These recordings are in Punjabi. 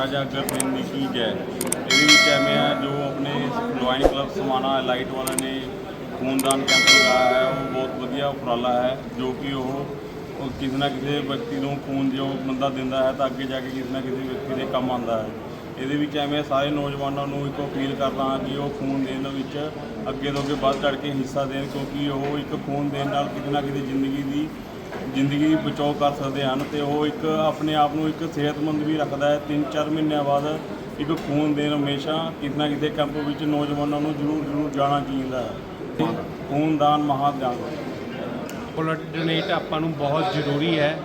ਰਾਜਾ ਅਗਰ ਸਿੰਘ ਦੀ ਕੀ ਹੈ ਇਹਦੇ ਵਿੱਚ ਐਵੇਂ ਆ, ਜੋ ਆਪਣੇ ਲੋਇਨ ਕਲੱਬ ਸਮਾਣਾ ਲਾਈਟ ਵਾਲਿਆਂ ਨੇ ਖੂਨਦਾਨ ਕੈਂਪ ਲਗਾਇਆ ਹੈ, ਉਹ ਬਹੁਤ ਵਧੀਆ ਉਪਰਾਲਾ ਹੈ, ਜੋ ਕਿ ਉਹ ਕਿਸੇ ਨਾ ਕਿਸੇ ਵਿਅਕਤੀ ਨੂੰ ਖੂਨ ਜੋ ਬੰਦਾ ਦਿੰਦਾ ਹੈ, ਤਾਂ ਅੱਗੇ ਜਾ ਕੇ ਕਿਸੇ ਨਾ ਕਿਸੇ ਵਿਅਕਤੀ ਦੇ ਕੰਮ ਆਉਂਦਾ ਹੈ। ਇਹਦੇ ਵਿੱਚ ਐਵੇਂ ਸਾਰੇ ਨੌਜਵਾਨਾਂ ਨੂੰ ਇੱਕ ਅਪੀਲ ਕਰਦਾ ਹਾਂ ਕਿ ਉਹ ਖੂਨ ਦੇਣ ਵਿੱਚ ਅੱਗੇ ਤੋਂ ਅੱਗੇ ਵੱਧ ਚੜ੍ਹ ਕੇ ਹਿੱਸਾ ਦੇਣ, ਕਿਉਂਕਿ ਉਹ ਇੱਕ ਖੂਨ ਦੇਣ ਨਾਲ ਕਿਤੇ ਨਾ ਕਿਤੇ ਜ਼ਿੰਦਗੀ ਦੀ ਜ਼ਿੰਦਗੀ ਬਚਾਓ ਕਰ ਸਕਦੇ ਹਨ ਤੇ ਉਹ ਇੱਕ ਆਪਣੇ ਆਪ ਨੂੰ ਇੱਕ ਸਿਹਤਮੰਦ ਵੀ ਰੱਖਦਾ ਹੈ। 3-4 ਮਹੀਨਿਆਂ ਬਾਅਦ ਇੱਕ ਖੂਨ ਦੇਣ ਹਮੇਸ਼ਾ ਕਿਤੇ ਨਾ ਕਿਤੇ ਕੈਂਪ ਵਿੱਚ ਨੌਜਵਾਨਾਂ ਨੂੰ ਜ਼ਰੂਰ ਜ਼ਰੂਰ ਜਾਣਾ ਚਾਹੀਦਾ ਹੈ। ਖੂਨਦਾਨ ਮਹਾਦਾਨ ਬਲੱਡ ਡੋਨੇਟ ਆਪਾਂ ਨੂੰ ਬਹੁਤ ਜ਼ਰੂਰੀ ਹੈ।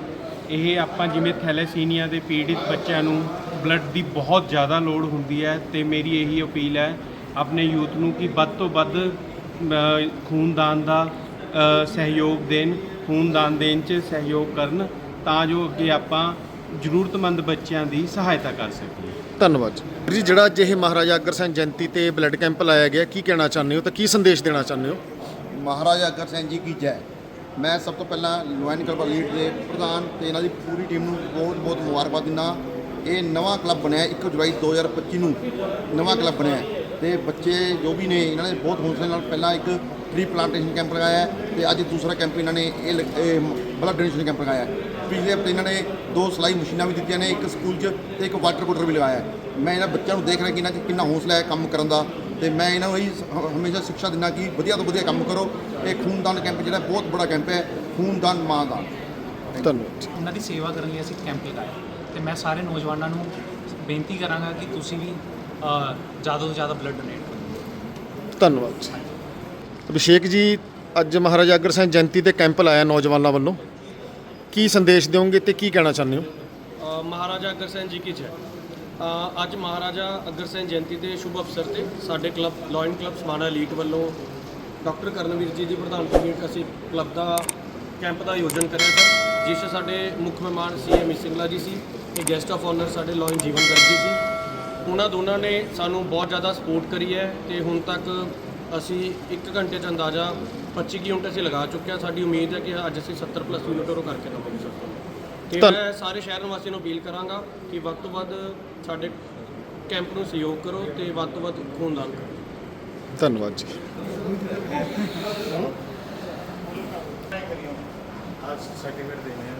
ਇਹ ਆਪਾਂ ਜਿਵੇਂ ਥੈਲੇਸੀਨੀਆ ਦੇ ਪੀੜਿਤ ਬੱਚਿਆਂ ਨੂੰ ਬਲੱਡ ਦੀ ਬਹੁਤ ਜ਼ਿਆਦਾ ਲੋੜ ਹੁੰਦੀ ਹੈ ਤੇ ਮੇਰੀ ਇਹੀ ਅਪੀਲ ਹੈ ਆਪਣੇ ਯੂਥ ਨੂੰ ਕਿ ਵੱਧ ਤੋਂ ਵੱਧ ਖੂਨਦਾਨ ਦਾ ਸਹਿਯੋਗ ਦੇਣ। ਖੂਨਦਾਨ ਦੇਣ 'ਚ ਸਹਿਯੋਗ ਕਰਨ ਤਾਂ ਜੋ ਅੱਗੇ ਆਪਾਂ ਜ਼ਰੂਰਤਮੰਦ ਬੱਚਿਆਂ ਦੀ ਸਹਾਇਤਾ ਕਰ ਸਕੀਏ। ਧੰਨਵਾਦ। ਜੀ ਜਿਹੜਾ ਅੱਜ ਇਹ ਮਹਾਰਾਜਾ ਅਗਰਸੈਨ ਜਯੰਤੀ ਤੇ ਬਲੱਡ ਕੈਂਪ ਲਾਇਆ ਗਿਆ ਕੀ ਕਹਿਣਾ ਚਾਹੁੰਦੇ ਹੋ ਤੇ ਕੀ ਸੰਦੇਸ਼ ਦੇਣਾ ਚਾਹੁੰਦੇ ਹੋ? ਮਹਾਰਾਜਾ ਅਗਰ ਸਿੰਘ ਜੀ ਕੀ ਜੈ। ਮੈਂ ਸਭ ਤੋਂ ਪਹਿਲਾਂ ਲੋਇਨ ਕਲੱਬ ਲੀਡ ਦੇ ਪ੍ਰਧਾਨ ਤੇ ਇਹਨਾਂ ਦੀ ਪੂਰੀ ਟੀਮ ਨੂੰ ਬਹੁਤ ਬਹੁਤ ਮੁਬਾਰਕਬਾਦ ਦਿੰਦਾ ਇਹ ਨਵਾਂ ਕਲੱਬ ਬਣਿਆ ਹੈ, 1 ਜੁਲਾਈ 2025 ਨੂੰ। ਨਵਾਂ ਕਲੱਬ ਬਣਿਆ ਤੇ ਬੱਚੇ ਜੋ ਵੀ ਨੇ ਇਹਨਾਂ ਨੇ ਬਹੁਤ ਹੌਸਲੇ ਨਾਲ ਪਹਿਲਾਂ ਇੱਕ ਟ੍ਰੀ ਪਲਾਂਟੇਸ਼ਨ ਕੈਂਪ ਲਗਾਇਆ ਹੈ ਤੇ ਅੱਜ ਦੂਸਰਾ ਕੈਂਪ ਇਹਨਾਂ ਨੇ ਇਹ ਲਗ- ਇਹ ਬਲੱਡ ਡੋਨੇਸ਼ਨ ਕੈਂਪ ਲਗਾਇਆ ਹੈ। ਪਿਛਲੇ ਹਫ਼ਤੇ ਇਹਨਾਂ ਨੇ ਦੋ ਸਿਲਾਈ ਮਸ਼ੀਨਾਂ ਵੀ ਦਿੱਤੀਆਂ ਨੇ ਇੱਕ ਸਕੂਲ 'ਚ ਤੇ ਇੱਕ ਵਾਟਰ ਕੂਲਰ ਵੀ ਲਗਾਇਆ ਹੈ। ਮੈਂ ਇਹਨਾਂ ਬੱਚਿਆਂ ਨੂੰ ਦੇਖ ਰਿਹਾ ਕਿ ਇਹਨਾਂ 'ਚ ਕਿੰਨਾ ਹੌਸਲਾ ਹੈ ਕੰਮ ਕਰਨ ਦਾ ਤੇ ਮੈਂ ਇਹਨਾਂ ਨੂੰ ਇਹੀ ਹਮੇਸ਼ਾ ਸਿੱਖਿਆ ਦਿੰਦਾ ਕਿ ਵਧੀਆ ਤੋਂ ਵਧੀਆ ਕੰਮ ਕਰੋ ਇਹ ਖੂਨਦਾਨ ਕੈਂਪ ਜਿਹੜਾ ਬਹੁਤ ਬੜਾ ਕੈਂਪ ਹੈ ਖੂਨਦਾਨ ਮਾਂ ਦਾਨ ਧੰਨਵਾਦ। ਜੀ ਉਹਨਾਂ ਦੀ ਸੇਵਾ ਕਰਨ ਲਈ ਅਸੀਂ ਕੈਂਪ ਲਗਾਇਆ ਤੇ ਮੈਂ ਸਾਰੇ ਨੌਜਵਾਨਾਂ ਨੂੰ ਬੇਨਤੀ ਕਰਾਂਗਾ ਕਿ ਤੁਸੀਂ ਵੀ ਜ਼ਿਆਦਾ ਤੋਂ ਜ਼ਿਆਦਾ ਬਲੱਡ ਡੋਨੇਟ ਕਰੋ। ਧੰਨਵਾਦ। ਜੀ ਅਭਿਸ਼ੇਕ ਜੀ ਅੱਜ ਮਹਾਰਾਜਾ ਅਗਰ ਸਿੰਘ ਜਯੰਤੀ ਤੇ ਕੈਂਪ ਲਾਇਆ ਨੌਜਵਾਨਾਂ ਵੱਲੋਂ। ਕੀ ਸੰਦੇਸ਼ ਦਿਓਗੇ ਤੇ ਕੀ ਕਹਿਣਾ ਚਾਹੁੰਦੇ ਹੋ? ਅ, ਮਹਾਰਾਜਾ ਅਗਰਸੈਨ ਜੀ ਕੀ ਜੈ ਅ, ਅੱਜ ਮਹਾਰਾਜਾ ਅਗਰਸੈਨ ਜਯੰਤੀ ਦੇ ਸ਼ੁਭ ਅਵਸਰ ਤੇ ਸਾਡੇ club lion club Samana elite ਵੱਲੋਂ ਡਾਕਟਰ ਕਰਨਵੀਰ ਜੀ ਦੀ ਪ੍ਰਧਾਨਗੀ ਹੇਠ ਅਸੀਂ ਕਲੱਬ ਦਾ ਕੈਂਪ ਦਾ ਆਯੋਜਨ ਕਰਿਆ ਸਰ ਜਿਸ 'ਚ ਸਾਡੇ ਮੁੱਖ ਮਹਿਮਾਨ ਸੀ ਐਮ ਸਿੰਗਲਾ ਜੀ ਸੀ ਤੇ ਗੈਸਟ ਆਫ ਆਨਰ ਸਾਡੇ ਲੋਇਨ ਜੀਵਨ ਗਰਗ ਜੀ ਸੀ। ਉਹਨਾਂ ਦੋਨਾਂ ਨੇ ਸਾਨੂੰ ਬਹੁਤ ਜ਼ਿਆਦਾ ਸਪੋਰਟ ਕਰੀ ਹੈ ਤੇ ਹੁਣ ਤੱਕ ਅਸੀਂ 1 ਘੰਟੇ 'ਚ ਅੰਦਾਜ਼ਾ 25 ਕੀ ਯੂਨਿਟ ਅਸੀਂ ਲਗਾ ਚੁੱਕੇ ਹਾਂ। ਸਾਡੀ ਉਮੀਦ ਹੈ ਕਿ ਅੱਜ ਅਸੀਂ 70 ਪਲੱਸ ਯੂਨਿਟ ਉਹ ਕਰਕੇ ਦਵਾਂਗੇ ਸਰ। ਤੇ ਮੈਂ ਸਾਰੇ ਸ਼ਹਿਰ ਨਿਵਾਸੀਆਂ ਨੂੰ ਅਪੀਲ ਕਰਾਂਗਾ ਕਿ ਵੱਧ ਤੋਂ ਵੱਧ ਸਾਡੇ ਕੈਂਪ ਨੂੰ ਸਹਿਯੋਗ ਕਰੋ ਤੇ ਵੱਧ ਤੋਂ ਵੱਧ ਖੂਨਦਾਨ ਕਰੋ। ਧੰਨਵਾਦ ਜੀ। आज सर्टिफिकेट देने हैं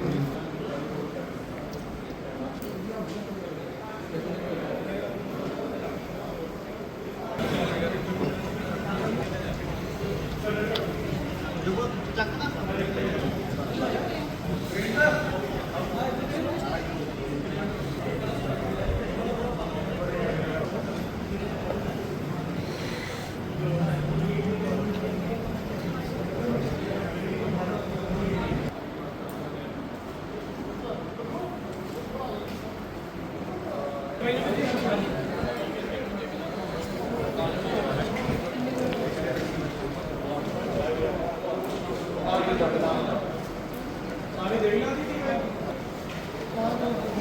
Thank you.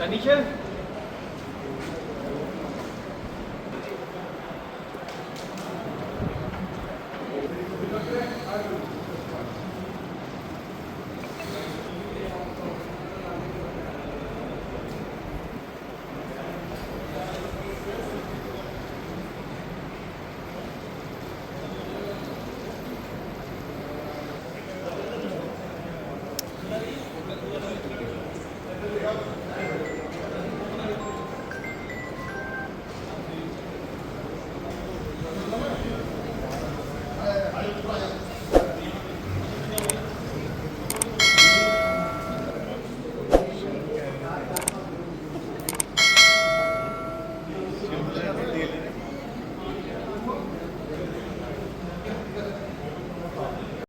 Daniche?